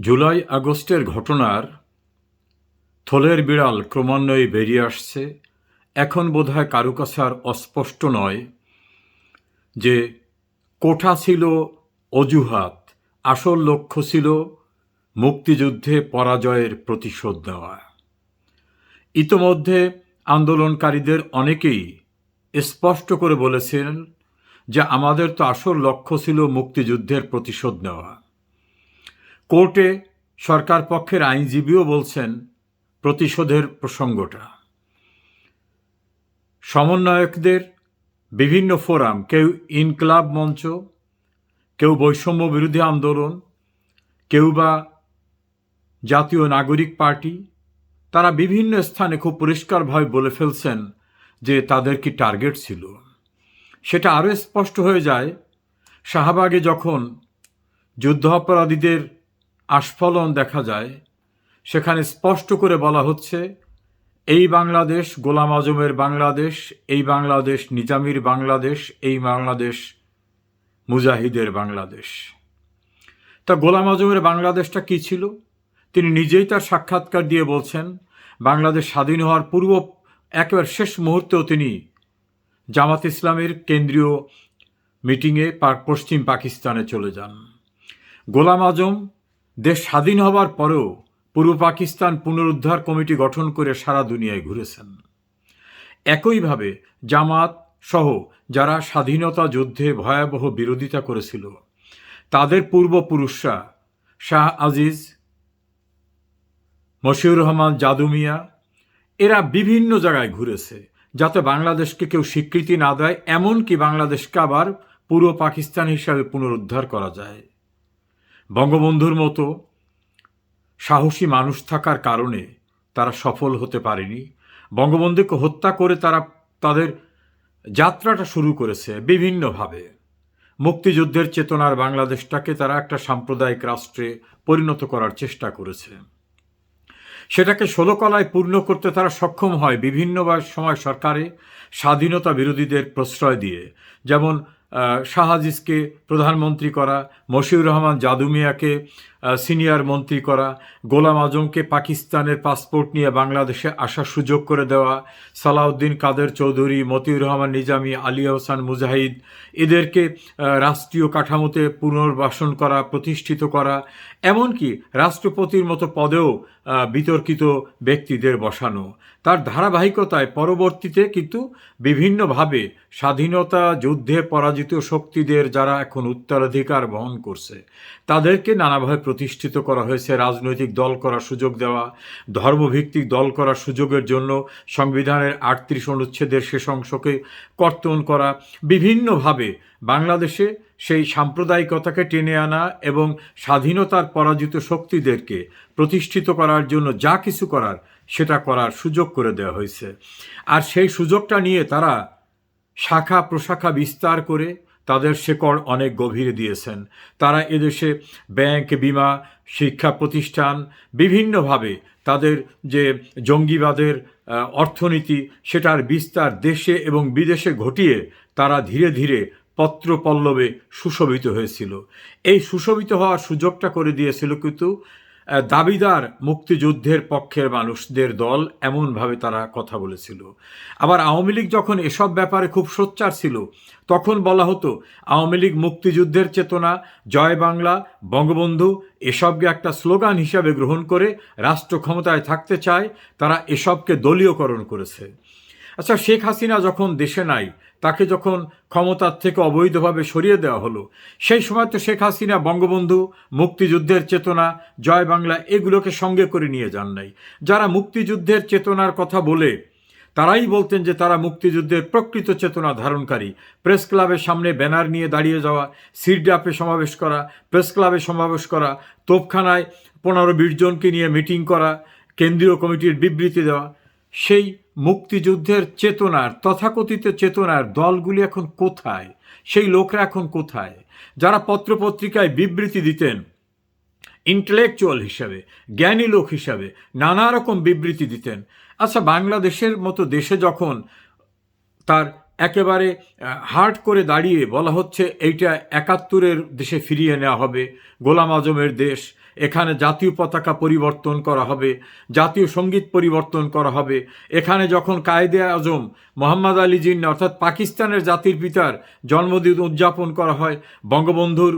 জুলাই আগস্টের ঘটনার থলের বিড়াল ক্রমান্বয়ে বেরিয়ে আসছে। এখন বোধহয় কারও কাছে আর অস্পষ্ট নয় যে কোঠা ছিল অজুহাত, আসল লক্ষ্য ছিল মুক্তিযুদ্ধে পরাজয়ের প্রতিশোধ নেওয়া ইতোমধ্যে আন্দোলনকারীদের অনেকেই স্পষ্ট করে বলেছেন যে আমাদের তো আসল লক্ষ্য ছিল মুক্তিযুদ্ধের প্রতিশোধ নেওয়া। কোর্টে সরকার পক্ষের আইনজীবীও বলছেন প্রতিশোধের প্রসঙ্গটা। সমন্বয়কদের বিভিন্ন ফোরাম, কেউ ইনকলাব মঞ্চ, কেউ বৈষম্য বিরোধী আন্দোলন, কেউ বা জাতীয় নাগরিক পার্টি, তারা বিভিন্ন স্থানে খুব পরিষ্কারভাবে বলে ফেলছেন যে তাদের কি টার্গেট ছিল। সেটা আরও স্পষ্ট হয়ে যায়, শাহবাগে যখন যুদ্ধাপরাধীদের আস্ফলন দেখা যায়। সেখানে স্পষ্ট করে বলা হচ্ছে, এই বাংলাদেশ গোলাম আজমের বাংলাদেশ, এই বাংলাদেশ নিজামির বাংলাদেশ, এই বাংলাদেশ মুজাহিদের বাংলাদেশ। তা গোলাম আজমের বাংলাদেশটা কি ছিল? তিনি নিজেই তার সাক্ষাৎকার দিয়ে বলছেন, বাংলাদেশ স্বাধীন হওয়ার পূর্ব একেবারে শেষ মুহূর্তেও তিনি জামাত ইসলামের কেন্দ্রীয় মিটিংয়ে পশ্চিম পাকিস্তানে চলে যান। গোলাম আজম দেশ স্বাধীন হবার পরেও পূর্ব পাকিস্তান পুনরুদ্ধার কমিটি গঠন করে সারা দুনিয়ায় ঘুরেছেন। একইভাবে জামাত সহ যারা স্বাধীনতা যুদ্ধে ভয়াবহ বিরোধিতা করেছিল, তাদের পূর্বপুরুষরা শাহ আজিজ, মশিউর রহমান জাদুমিয়া এরা বিভিন্ন জায়গায় ঘুরেছে যাতে বাংলাদেশকে কেউ স্বীকৃতি না দেয়, এমনকি বাংলাদেশকে আবার পূর্ব পাকিস্তান হিসাবে পুনরুদ্ধার করা যায়। বঙ্গবন্ধুর মতো সাহসী মানুষ থাকার কারণে তারা সফল হতে পারেনি। বঙ্গবন্ধুকে হত্যা করে তারা তাদের যাত্রাটা শুরু করেছে বিভিন্নভাবে। মুক্তিযুদ্ধের চেতনার বাংলাদেশটাকে তারা একটা সাম্প্রদায়িক রাষ্ট্রে পরিণত করার চেষ্টা করেছে। সেটাকে ষোলকলায় পূর্ণ করতে তারা সক্ষম হয় বিভিন্ন সময় সরকারে স্বাধীনতা বিরোধীদের প্রশ্রয় দিয়ে। যেমন শাহাজিজকে প্রধানমন্ত্রী করা মশিউর রহমান জাদুমিয়াকে সিনিয়র মন্ত্রী করা, গোলাম আজমকে পাকিস্তানের পাসপোর্ট নিয়ে বাংলাদেশে আসার সুযোগ করে দেওয়া, সালাউদ্দিন কাদের চৌধুরী, মতিউর রহমান নিজামী, আলী হোসান মুজাহিদ, এদেরকে রাষ্ট্রীয় কাঠামোতে পুনর্বাসন করা, প্রতিষ্ঠিত করা, এমনকি রাষ্ট্রপতির মতো পদেও বিতর্কিত ব্যক্তিদের বসানো। তার ধারাবাহিকতায় পরবর্তীতে কিন্তু বিভিন্নভাবে স্বাধীনতা যুদ্ধে পরাজিত শক্তিদের যারা এখন উত্তরাধিকার বহন করছে তাদেরকে নানাভাবে প্রতিষ্ঠিত করা হয়েছে, রাজনৈতিক দল করার সুযোগ দেওয়া, ধর্মভিত্তিক দল করার সুযোগের জন্য সংবিধানের আটত্রিশ অনুচ্ছেদের শেষ অংশকে কর্তন করা, বিভিন্নভাবে বাংলাদেশে সেই সাম্প্রদায়িকতাকে টেনে আনা এবং স্বাধীনতার পরাজিত শক্তিদেরকে প্রতিষ্ঠিত করার জন্য যা কিছু করার সেটা করার সুযোগ করে দেওয়া হয়েছে। আর সেই সুযোগটা নিয়ে তারা শাখা প্রশাখা বিস্তার করে তাদের শেকড় অনেক গভীরে দিয়েছেন। তারা এদেশে ব্যাংক, বিমা, শিক্ষা প্রতিষ্ঠান বিভিন্নভাবে তাদের যে জঙ্গিবাদের অর্থনীতি, সেটার বিস্তার দেশে এবং বিদেশে ঘটিয়ে তারা ধীরে ধীরে পত্রপল্লবে সুশোভিত হয়েছিল। এই সুশোভিত হওয়ার সুযোগটা করে দিয়েছিল কিন্তু দাবিদার মুক্তিযুদ্ধের পক্ষের মানুষদের দল এমনভাবে তারা কথা বলেছিল। আবার আওয়ামী লীগ যখন এসব ব্যাপারে খুব সোচ্চার ছিল, তখন বলা হতো, আওয়ামী লীগ মুক্তিযুদ্ধের চেতনা, জয় বাংলা, বঙ্গবন্ধু, এসবকে একটা স্লোগান হিসাবে গ্রহণ করে রাষ্ট্র ক্ষমতায় থাকতে চায়, তারা এসবকে দলীয়করণ করেছে। আচ্ছা শেখ হাসিনা যখন দেশে নাই তাকে যখন ক্ষমতার থেকে অবৈধভাবে সরিয়ে দেওয়া হলো, সেই সময় তো শেখ হাসিনা বঙ্গবন্ধু, মুক্তিযুদ্ধের চেতনা, জয় বাংলা এগুলোকে সঙ্গে করে নিয়ে যান নাই। যারা মুক্তিযুদ্ধের চেতনার কথা বলে, তারাই বলতেন যে তারা মুক্তিযুদ্ধের প্রকৃত চেতনা ধারণকারী। প্রেস ক্লাবের সামনে ব্যানার নিয়ে দাঁড়িয়ে যাওয়া সিরডাপে সমাবেশ করা, প্রেস ক্লাবে সমাবেশ করা, তোপখানায় পনেরো বিশ জনকে নিয়ে মিটিং করা, কেন্দ্রীয় কমিটির বিবৃতি দেওয়া, সেই মুক্তিযুদ্ধের চেতনার, তথাকথিত চেতনার দলগুলি এখন কোথায়? সেই লোকরা এখন কোথায়? যারা পত্রপত্রিকায় বিবৃতি দিতেন ইন্টেলেকচুয়াল হিসাবে, জ্ঞানী লোক হিসাবে, নানা রকম বিবৃতি দিতেন। আচ্ছা বাংলাদেশের মতো দেশে যখন তার একেবারে হার্ট করে দাঁড়িয়ে বলা হচ্ছে, এইটা একাত্তরের দেশে ফিরিয়ে নেওয়া হবে, গোলাম আজমের দেশ এখানে জাতীয় পতাকা পরিবর্তন করা হবে, জাতীয় সংগীত পরিবর্তন করা হবে। এখানে যখন কায়েদে আজম, মোহাম্মদ আলী জিন্না অর্থাৎ পাকিস্তানের জাতির পিতার জন্মদিন উদযাপন করা হয়, বঙ্গবন্ধুর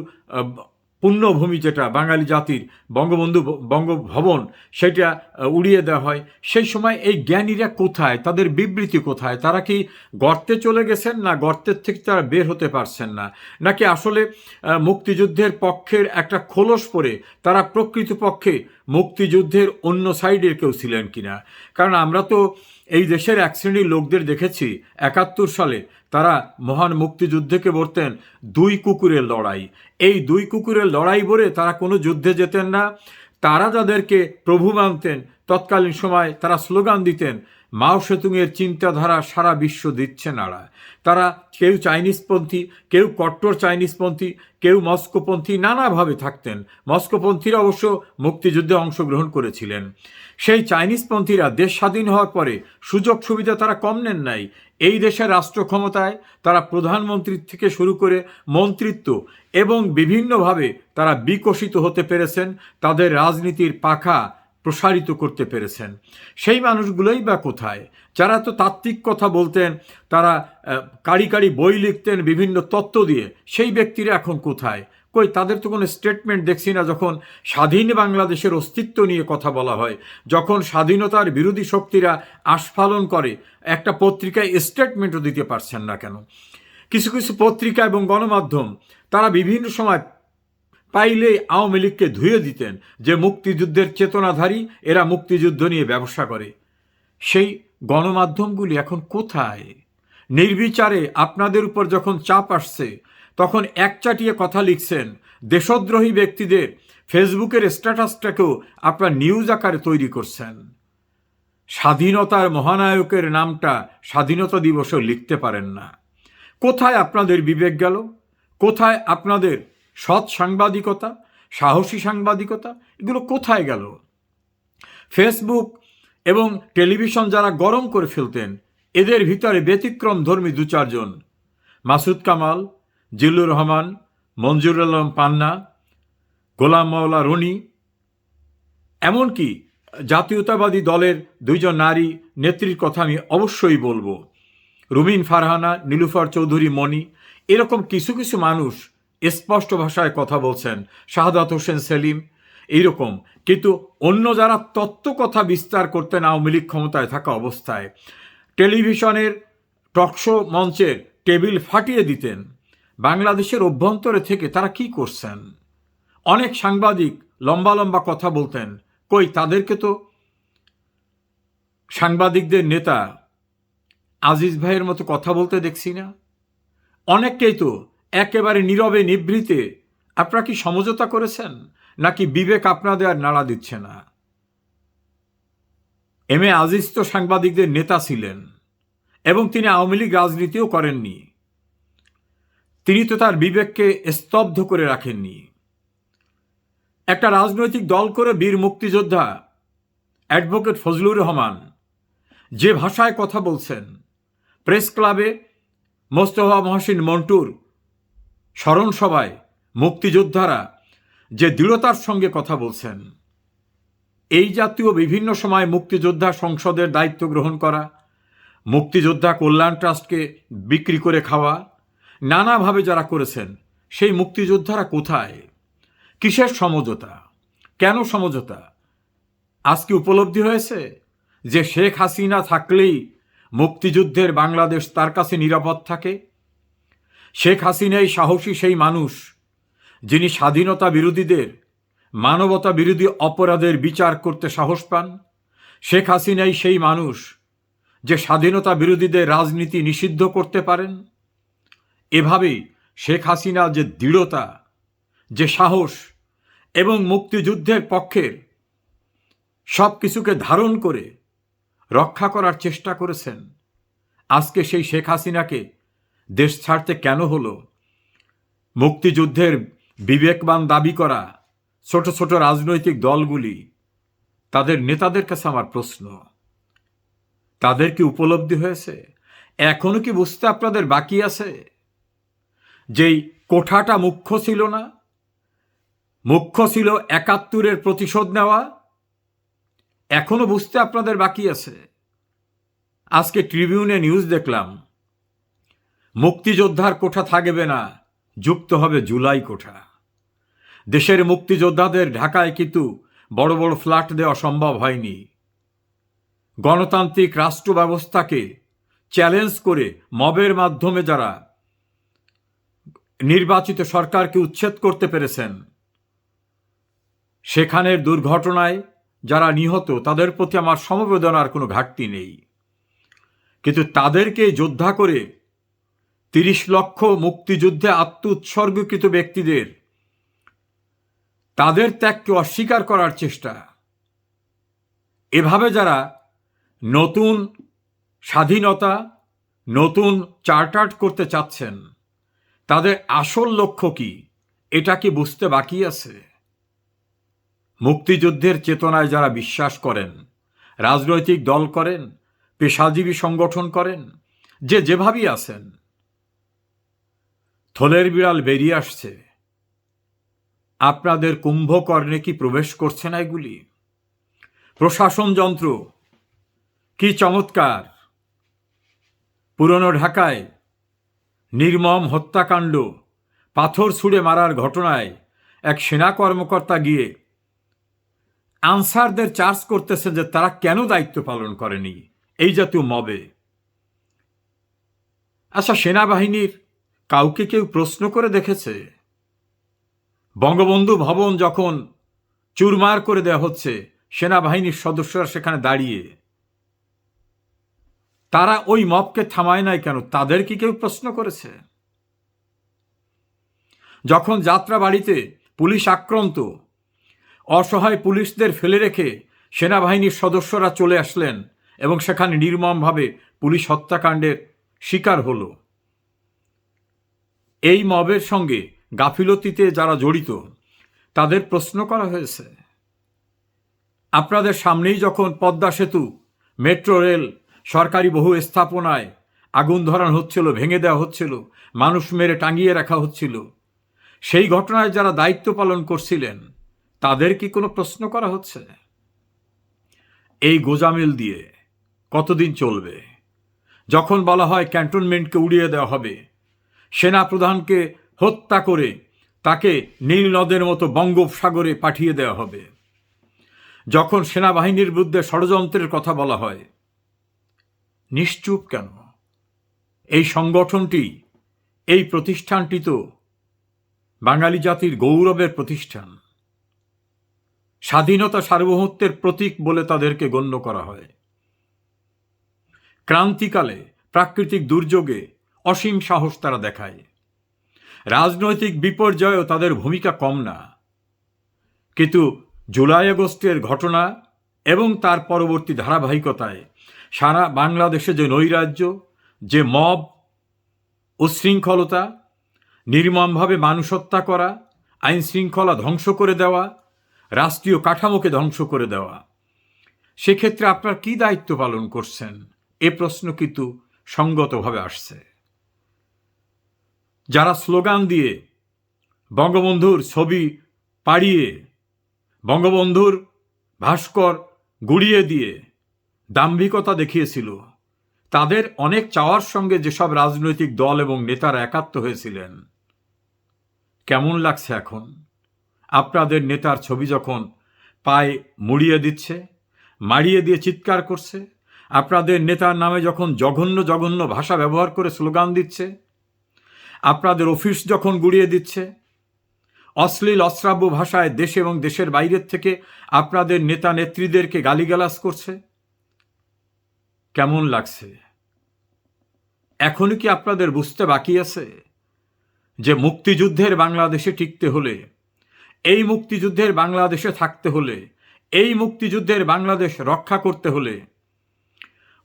পুণ্যভূমি যেটা বাঙালি জাতির বঙ্গবন্ধু বঙ্গভবন, সেটা উড়িয়ে দেওয়া হয়। সেই সময় এই জ্ঞানীরা কোথায়? তাদের বিবৃতি কোথায়? তারা কি গর্তে চলে গেছেন না গর্তের থেকে তারা বের হতে পারছেন না? নাকি আসলে মুক্তিযুদ্ধের পক্ষের একটা খোলস পরে তারা প্রকৃতপক্ষে মুক্তিযুদ্ধের অন্য সাইডের কেউ ছিলেন কিনা? কারণ আমরা তো এই দেশের এক শ্রেণির লোকদের দেখেছি, একাত্তর সালে তারা মহান মুক্তিযুদ্ধকে বলতেন দুই কুকুরের লড়াই। এই দুই কুকুরের লড়াই বলে তারা কোনো যুদ্ধে যেতেন না। তারা যাদেরকে প্রভু মানতেন তৎকালীন সময় তারা স্লোগান দিতেন, মাও সেতুংয়ের চিন্তাধারা সারা বিশ্ব দিচ্ছে নাড়া। তারা কেউ চাইনিজপন্থী, কেউ কট্টর চাইনিজপন্থী, কেউ মস্কোপন্থী নানাভাবে থাকতেন। মস্কোপন্থীরা অবশ্য মুক্তিযুদ্ধে অংশগ্রহণ করেছিলেন। সেই চাইনিজপন্থীরা দেশ স্বাধীন হওয়ার পরে সুযোগ সুবিধা তারা কম নেন নাই। এই দেশের রাষ্ট্র ক্ষমতায় তারা প্রধানমন্ত্রী থেকে শুরু করে মন্ত্রিত্ব এবং বিভিন্নভাবে তারা বিকশিত হতে পেরেছেন। তাদের রাজনীতির পাখা প্রসারিত করতে পেরেছেন। সেই মানুষগুলোই বা কোথায়? যারা তো তাত্ত্বিক কথা বলতেন, তারা কারি কারি বই লিখতেন বিভিন্ন তত্ত্ব দিয়ে, সেই ব্যক্তিরা এখন কোথায়? কই, তাদের তো কোনো স্টেটমেন্ট দেখছি না যখন স্বাধীন বাংলাদেশের অস্তিত্ব নিয়ে কথা বলা হয়। যখন স্বাধীনতার বিরোধী শক্তিরা আস্ফালন করে, একটা পত্রিকায় স্টেটমেন্টও দিতে পারছেন না কেন? কিছু কিছু পত্রিকা এবং গণমাধ্যম, তারা বিভিন্ন সময় পাইলেই আওয়ামী লীগকে ধুয়ে দিতেন যে মুক্তিযুদ্ধের চেতনাধারী এরা মুক্তিযুদ্ধ নিয়ে ব্যবসা করে। সেই গণমাধ্যমগুলি এখন কোথায়? নির্বিচারে আপনাদের উপর যখন চাপ আসছে, তখন একচাটিয়ে কথা লিখছেন দেশদ্রোহী ব্যক্তিদের ফেসবুকের স্ট্যাটাসটাকেও আপনার নিউজ আকারে তৈরি করছেন। স্বাধীনতার মহানায়কের নামটা স্বাধীনতা দিবসেও লিখতে পারেন না। কোথায় আপনাদের বিবেক গেল? কোথায় আপনাদের সৎ সাংবাদিকতা, সাহসী সাংবাদিকতা, এগুলো কোথায় গেল? ফেসবুক এবং টেলিভিশন যারা গরম করে ফেলতেন, এদের ভিতরে ব্যতিক্রম ধর্মী দু চারজন। মাসুদ কামাল, জিল্লুর রহমান মঞ্জুর আলম পান্না, গোলাম মাওলা রনি। এমনকি জাতীয়তাবাদী দলের দুইজন নারী নেত্রীর কথা আমি অবশ্যই বলব। রুমিন ফারহানা, নীলুফার চৌধুরী মণি, এরকম কিছু কিছু মানুষ স্পষ্ট ভাষায় কথা বলছেন শাহাদাত হোসেন সেলিম। এইরকম। কিন্তু অন্য যারা তত্ত্ব কথা বিস্তার করতেন আওয়ামী লীগ ক্ষমতায় থাকা অবস্থায়, টেলিভিশনের টকশো মঞ্চের টেবিল ফাটিয়ে দিতেন। বাংলাদেশের অভ্যন্তরে থেকে তারা কি করছেন? অনেক সাংবাদিক লম্বা লম্বা কথা বলতেন। কই তাদেরকে তো? সাংবাদিকদের নেতা আজিজ ভাইয়ের মতো কথা বলতে দেখছি না। অনেককেই তো একেবারে নীরবে নিভৃতে। আপনারা কি সমঝোতা করেছেন? নাকি বিবেক আপনাদের আর নাড়া দিচ্ছে না? এম এ আজিজ তো সাংবাদিকদের নেতা ছিলেন এবং তিনি আওয়ামী লীগ রাজনীতিও করেননি। তিনি তো তার বিবেককে স্তব্ধ করে রাখেননি। একটা রাজনৈতিক দল করে বীর মুক্তিযোদ্ধা অ্যাডভোকেট ফজলুর রহমান যে ভাষায় কথা বলছেন, প্রেস ক্লাবে মোস্তফা মহসিন মন্টুর স্মরণ সভায় মুক্তিযোদ্ধারা যে দৃঢ়তার সঙ্গে কথা বলছেন, এই জাতীয় বিভিন্ন সময় মুক্তিযোদ্ধা সংসদের দায়িত্ব গ্রহণ করা, মুক্তিযোদ্ধা কল্যাণ ট্রাস্টকে বিক্রি করে খাওয়া, নানাভাবে যারা করেছেন, সেই মুক্তিযোদ্ধারা কোথায়? কিসের সমঝোতা? কেন সমঝোতা? আজকে উপলব্ধি হয়েছে যে শেখ হাসিনা থাকলেই মুক্তিযুদ্ধের বাংলাদেশ তার কাছে নিরাপদ থাকে? শেখ হাসিনাই সাহসী সেই মানুষ, যিনি স্বাধীনতা বিরোধীদের, মানবতা বিরোধী অপরাধের বিচার করতে সাহস পান, শেখ হাসিনাই সেই মানুষ যে স্বাধীনতা বিরোধীদের রাজনীতি নিষিদ্ধ করতে পারেন। এভাবেই শেখ হাসিনা যে দৃঢ়তা, যে সাহস এবং মুক্তিযুদ্ধের পক্ষের সব কিছুকে ধারণ করে রক্ষা করার চেষ্টা করেছেন, আজকে সেই শেখ হাসিনাকে দেশ ছাড়তে কেন হলো? মুক্তিযুদ্ধের বিবেকবান দাবি করা ছোট ছোট রাজনৈতিক দলগুলি, তাদের নেতাদের কাছে আমার প্রশ্ন। তাদের কি উপলব্ধি হয়েছে? এখনও কি বুঝতে আপনাদের বাকি আছে? যেই কোঠাটা মুখ্য ছিল না? মুখ্য ছিল একাত্তরের প্রতিশোধ নেওয়া? এখনও বুঝতে আপনাদের বাকি আছে? আজকে ট্রিবিউনে নিউজ দেখলাম মুক্তিযোদ্ধার কোঠা থাকবে না, যুক্ত হবে জুলাই কোঠা। দেশের মুক্তিযোদ্ধাদের ঢাকায় কিন্তু বড় বড় ফ্ল্যাট দেওয়া সম্ভব হয়নি। গণতান্ত্রিক রাষ্ট্র ব্যবস্থাকে চ্যালেঞ্জ করে মবের মাধ্যমে যারা নির্বাচিত সরকারকে উচ্ছেদ করতে পেরেছেন, সেখানের দুর্ঘটনায় যারা নিহত, তাদের প্রতি আমার সমবেদনার কোনো ঘাটতি নেই। কিন্তু তাদেরকে যোদ্ধা করে তিরিশ লক্ষ মুক্তিযুদ্ধে আত্ম উৎসর্গকৃত ব্যক্তিদের তাদের ত্যাগকে অস্বীকার করার চেষ্টা। এভাবে যারা নতুন স্বাধীনতা, নতুন চার্টার্ড করতে চাচ্ছেন, তাদের আসল লক্ষ্য কি? এটা কি বুঝতে বাকি আছে? মুক্তিযুদ্ধের চেতনায় যারা বিশ্বাস করেন, রাজনৈতিক দল করেন, পেশাজীবী সংগঠন করেন, যে যেভাবেই আছেন থলের বিড়াল বেরিয়ে আসছে। আপনাদের কুম্ভকর্ণে কি প্রবেশ করছে না এগুলি? প্রশাসন যন্ত্র, কি চমৎকার! পুরনো ঢাকায় নির্মম হত্যাকাণ্ড, পাথর ছুঁড়ে মারার ঘটনায় এক সেনা কর্মকর্তা গিয়ে আনসারদের চার্জ করতেছে যে তারা কেন দায়িত্ব পালন করেনি, এই জাতীয় মবে। আচ্ছা সেনাবাহিনীর কাউকে কেউ প্রশ্ন করে দেখেছে। বঙ্গবন্ধু ভবন যখন চুরমার করে দেওয়া হচ্ছে, সেনাবাহিনীর সদস্যরা সেখানে দাঁড়িয়ে। তারা ওই মপকে থামায় নাই কেন? তাদের কি কেউ প্রশ্ন করেছে? যখন যাত্রা বাড়িতে পুলিশ আক্রান্ত, অসহায় পুলিশদের ফেলে রেখে সেনাবাহিনীর সদস্যরা চলে আসলেন এবং সেখানে নির্মমভাবে পুলিশ হত্যাকাণ্ডের শিকার হল। এই মবের সঙ্গে গাফিলতিতে যারা জড়িত, তাদের প্রশ্ন করা হয়েছে। আপনাদের সামনেই যখন পদ্মা সেতু, মেট্রো রেল, সরকারি বহু স্থাপনায় আগুন ধরানো হচ্ছিল, ভেঙে দেওয়া হচ্ছিল, মানুষ মেরে টাঙিয়ে রাখা হচ্ছিল, সেই ঘটনায় যারা দায়িত্ব পালন করছিলেন, তাদের কি কোনো প্রশ্ন করা হচ্ছে? এই গোজামিল দিয়ে কতদিন চলবে? যখন বলা হয় ক্যান্টনমেন্টকে উড়িয়ে দেওয়া হবে সেনা প্রধানকে হত্যা করে তাকে নীল নদের মতো বঙ্গোপসাগরে পাঠিয়ে দেওয়া হবে। যখন সেনাবাহিনীর বিরুদ্ধে ষড়যন্ত্রের কথা বলা হয়, নিশ্চুপ কেন? এই সংগঠনটি, এই প্রতিষ্ঠানটি তো বাঙালি জাতির গৌরবের প্রতিষ্ঠান। স্বাধীনতা সার্বভৌমত্বের প্রতীক বলে তাদেরকে গণ্য করা হয়। ক্রান্তিকালে প্রাকৃতিক দুর্যোগে অসীম সাহস তারা দেখায়। রাজনৈতিক বিপর্যয়েও তাদের ভূমিকা কম না। কিন্তু জুলাই আগস্টের ঘটনা এবং তার পরবর্তী ধারাবাহিকতায় সারা বাংলাদেশে যে নৈরাজ্য, যে মব উশৃঙ্খলতা নির্মমভাবে মানুষ হত্যা করা আইন শৃঙ্খলা ধ্বংস করে দেওয়া, রাষ্ট্রীয় কাঠামোকে ধ্বংস করে দেওয়া, সেক্ষেত্রে আপনার কি দায়িত্ব পালন করছেন? এ প্রশ্ন কিন্তু সঙ্গতভাবে আসছে। যারা স্লোগান দিয়ে বঙ্গবন্ধুর ছবি পাড়িয়ে, বঙ্গবন্ধুর ভাস্কর গুড়িয়ে দিয়ে দাম্ভিকতা দেখিয়েছিল, তাদের অনেক চাওয়ার সঙ্গে যেসব রাজনৈতিক দল এবং নেতারা একাত্ম হয়েছিলেন। কেমন লাগছে এখন? আপনাদের নেতার ছবি যখন পায়ে মুড়িয়ে দিচ্ছে মারিয়ে দিয়ে চিৎকার করছে, আপনাদের নেতার নামে যখন জঘন্য জঘন্য ভাষা ব্যবহার করে স্লোগান দিচ্ছে আপনাদের অফিস যখন গুড়িয়ে দিচ্ছে, অশ্লীল, অশ্রাব্য ভাষায় দেশ এবং দেশের বাইরের থেকে আপনাদের নেতা নেত্রীদেরকে গালিগালাজ করছে, কেমন লাগছে? এখনও কি আপনাদের বুঝতে বাকি আছে যে মুক্তিযুদ্ধের বাংলাদেশে টিকতে হলে, এই মুক্তিযুদ্ধের বাংলাদেশে থাকতে হলে, এই মুক্তিযুদ্ধের বাংলাদেশ রক্ষা করতে হলে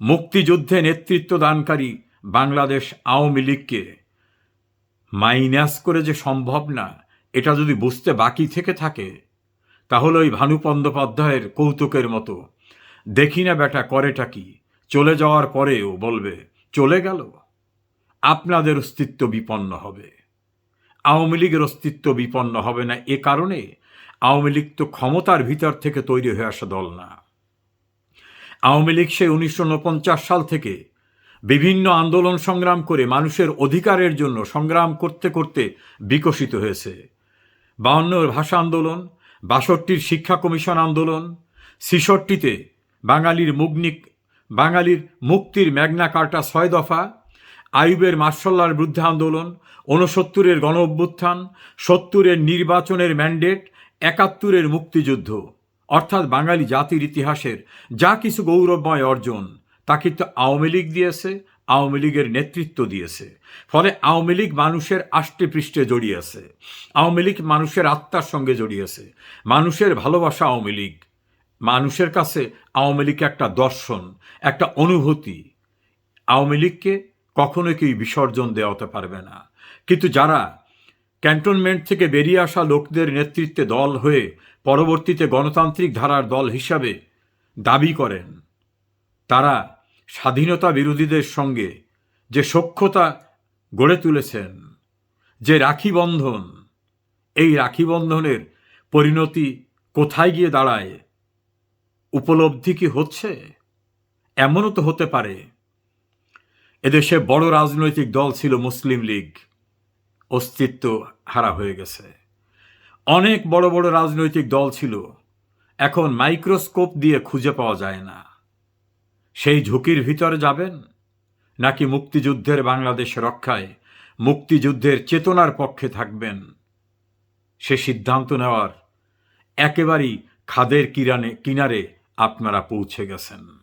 মুক্তিযুদ্ধে নেতৃত্ব দানকারী বাংলাদেশ আওয়ামী লীগকে মাইনাস করে যে সম্ভব না, এটা যদি বুঝতে বাকি থেকে থাকে, তাহলে ওই ভানু বন্দ্যোপাধ্যায়ের কৌতুকের মতো, দেখি না বেটা করেটা কি, চলে যাওয়ার পরেও বলবে, চলে গেল, আপনাদের অস্তিত্ব বিপন্ন হবে। আওয়ামী লীগের অস্তিত্ব বিপন্ন হবে না এ কারণে আওয়ামী লীগ তো ক্ষমতার ভিতর থেকে তৈরি হয়ে আসা দল না। আওয়ামী লীগ সেই উনিশশো সাল থেকে বিভিন্ন আন্দোলন সংগ্রাম করে মানুষের অধিকারের জন্য সংগ্রাম করতে করতে বিকশিত হয়েছে। বাউন্নর ভাষা আন্দোলন, বাষট্টির শিক্ষা কমিশন আন্দোলন, ছিষট্টিতে বাঙালির মুগ্নিক, বাঙালির মুক্তির ম্যাগনা কার্টা ছয় দফা আইবের মার্শাল্লার বিরুদ্ধে আন্দোলন, ঊনসত্তরের গণ অভ্যুত্থান সত্তরের নির্বাচনের ম্যান্ডেট, একাত্তরের মুক্তিযুদ্ধ। অর্থাৎ বাঙালি জাতির ইতিহাসের যা কিছু গৌরবময় অর্জন। তা কিন্তু আওয়ামী লীগ দিয়েছে, আওয়ামী লীগের নেতৃত্ব দিয়েছে। ফলে আওয়ামী লীগ মানুষের আষ্টে পৃষ্ঠে জড়িয়েছে। আওয়ামী লীগ মানুষের আত্মার সঙ্গে জড়িয়েছে। মানুষের ভালোবাসা আওয়ামী লীগ। মানুষের কাছে আওয়ামী লীগ একটা দর্শন, একটা অনুভূতি। আওয়ামী লীগকে কখনো কেউ বিসর্জন দেওয়াতে পারবে না। কিন্তু যারা ক্যান্টনমেন্ট থেকে বেরিয়ে আসা লোকদের নেতৃত্বে দল হয়ে পরবর্তীতে গণতান্ত্রিক ধারার দল হিসাবে দাবি করেন, তারা স্বাধীনতা বিরোধীদের সঙ্গে যে সখ্যতা গড়ে তুলেছেন, যে রাখি বন্ধন, এই রাখি বন্ধনের পরিণতি কোথায় গিয়ে দাঁড়ায়, উপলব্ধি কি হচ্ছে? এমনও তো হতে পারে। এদেশে বড় রাজনৈতিক দল ছিল মুসলিম লীগ, অস্তিত্ব হারা হয়ে গেছে। অনেক বড় বড় রাজনৈতিক দল ছিল, এখন মাইক্রোস্কোপ দিয়ে খুঁজে পাওয়া যায় না। সেই ঝুঁকির ভিতরে যাবেন? নাকি মুক্তিযুদ্ধের বাংলাদেশ রক্ষায় মুক্তিযুদ্ধের চেতনার পক্ষে থাকবেন? সে সিদ্ধান্ত নেওয়ার একেবারেই খাদের কিরানে কিনারে আপনারা পৌঁছে গেছেন।